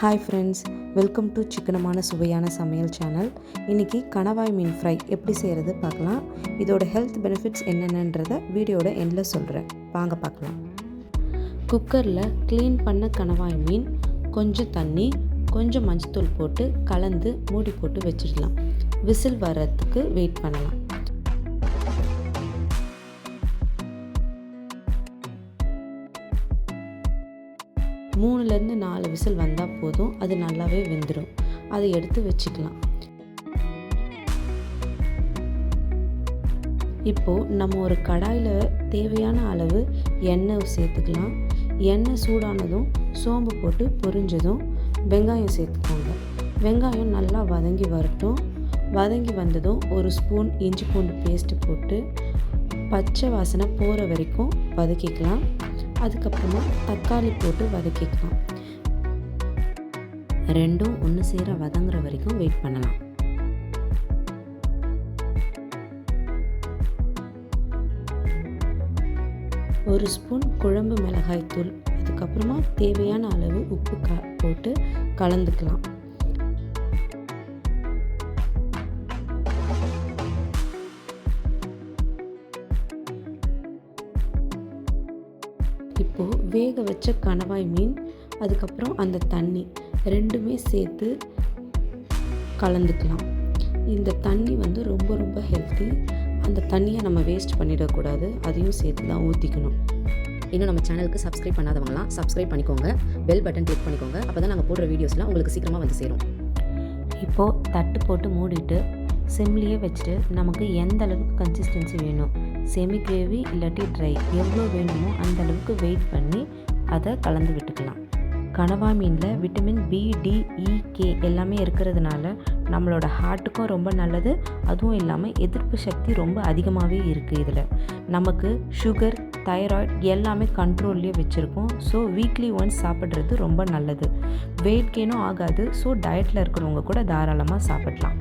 Hi friends welcome to சிக்கனமான சுவையான சமையல் சேனல் இன்றைக்கி கணவாய் மீன் ஃப்ரை எப்படி செய்கிறது பார்க்கலாம். இதோட ஹெல்த் பெனிஃபிட்ஸ் என்னென்னன்றதை வீடியோட எண்டில் சொல்கிறேன் வாங்க பார்க்கலாம். குக்கரில் க்ளீன் பண்ண கணவாய் மீன் கொஞ்சம் தண்ணி கொஞ்சம் மஞ்சத்தூள் போட்டு கலந்து மூடி போட்டு வச்சிடலாம். விசில் வர்றதுக்கு வெயிட் பண்ணலாம். மூணுலேருந்து நாலு விசில் வந்தால் போதும். அது நல்லாவே வெந்துடும் அதை எடுத்து வச்சுக்கலாம். இப்போது நம்ம ஒரு கடாயில் தேவையான அளவு எண்ணெய் சேர்த்துக்கலாம். எண்ணெய் சூடானதும் சோம்பு போட்டு பொரிஞ்சதும் வெங்காயம் சேர்த்துக்கோங்க. வெங்காயம் நல்லா வதங்கி வரட்டும். வதங்கி வந்ததும் ஒரு ஸ்பூன் இஞ்சி பூண்டு பேஸ்ட்டு போட்டு பச்சை வாசனை போகிற வரைக்கும் வதக்கிக்கலாம். அதுக்கப்புறமா தக்காளி போட்டு வதக்கிக்கலாம். ரெண்டும் ஒன்று சேர வதங்குற வரைக்கும் வெயிட் பண்ணலாம். ஒரு ஸ்பூன் குழம்பு மிளகாய் தூள் அதுக்கப்புறமா தேவையான அளவு உப்பு க போட்டு கலந்துக்கலாம். இப்போது வேக வச்ச கணவாய் மீன் அதுக்கப்புறம் அந்த தண்ணி ரெண்டுமே சேர்த்து கலந்துக்கலாம். இந்த தண்ணி வந்து ரொம்ப ரொம்ப ஹெல்த்தி அந்த தண்ணியை நம்ம வேஸ்ட் பண்ணிடக்கூடாது. அதையும் சேர்த்து தான் ஊற்றிக்கணும் இன்னும் நம்ம சேனலுக்கு சப்ஸ்கிரைப் பண்ணாதவங்களாம் சப்ஸ்கிரைப் பண்ணிக்கோங்க. பெல் பட்டன் கிளிக் பண்ணிக்கோங்க. அப்போ தான் நாங்கள் போடுற வீடியோஸ்லாம் உங்களுக்கு சீக்கிரமாக வந்து சேரும். இப்போது தட்டு போட்டு மூடிட்டு சிம்லியே வச்சுட்டு நமக்கு எந்த அளவுக்கு கன்சிஸ்டன்சி வேணும்? செமி கிரேவி இல்லாட்டி ட்ரை எவ்வளோ வேணுமோ அந்த அளவுக்கு வெயிட் பண்ணி அதை கலந்து விட்டுக்கலாம். கனவா மீனில் vitamin B D E K எல்லாமே இருக்கிறதுனால நம்மளோட ஹார்ட்டுக்கும் ரொம்ப நல்லது. அதுவும் இல்லாமல் எதிர்ப்பு சக்தி ரொம்ப அதிகமாகவே இருக்குது இதில். நமக்கு சுகர் தைராய்ட் எல்லாமே கண்ட்ரோல்லே வச்சுருக்கோம். ஸோ வீக்லி ஒன்ஸ் சாப்பிட்றது ரொம்ப நல்லது. வெயிட் கெயினும் ஆகாது. ஸோ டயட்டில் இருக்கிறவங்க கூட தாராளமாக சாப்பிடலாம்.